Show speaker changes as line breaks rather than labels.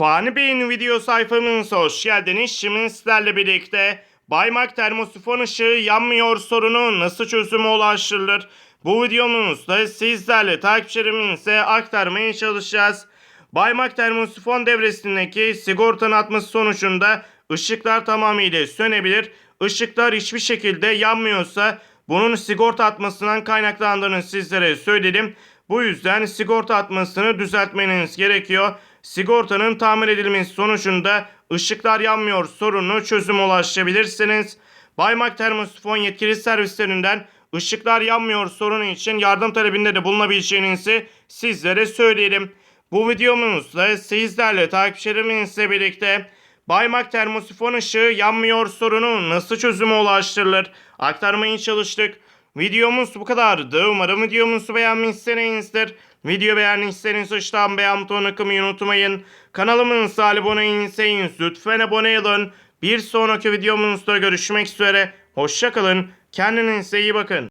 Fani Bey'in video sayfamıza hoş geldiniz. Şimdi sizlerle birlikte Baymak termosifon ışığı yanmıyor sorunu nasıl çözüme ulaştırılır? Bu videomuzda sizlerle takipçilerimize aktarmaya çalışacağız. Baymak termosifon devresindeki sigortanın atması sonucunda ışıklar tamamıyla sönebilir. Işıklar hiçbir şekilde yanmıyorsa bunun sigorta atmasından kaynaklandığını sizlere söyledim. Bu yüzden sigorta atmasını düzeltmeniz gerekiyor. Sigortanın tamir edilmesi sonucunda ışıklar yanmıyor sorununu çözüm ulaşabilirsiniz. Baymak Termosifon yetkili servislerinden ışıklar yanmıyor sorunu için yardım talebinde de bulunabileceğinizi sizlere söyleyelim. Bu videomuzda sizlerle takipçilerimizle birlikte Baymak termosifon ışığı yanmıyor sorunu nasıl çözüme ulaştırılır aktarmaya çalıştık. Videomuz bu kadardı. Umarım videomuzu beğenmişsinizdir. Video beğendiyseniz aşağıdan beğen butonuna kımayı unutmayın. Kanalımıza abone değilseniz lütfen abone olun. Bir sonraki videomuzda görüşmek üzere. Hoşçakalın. Kendinize iyi bakın.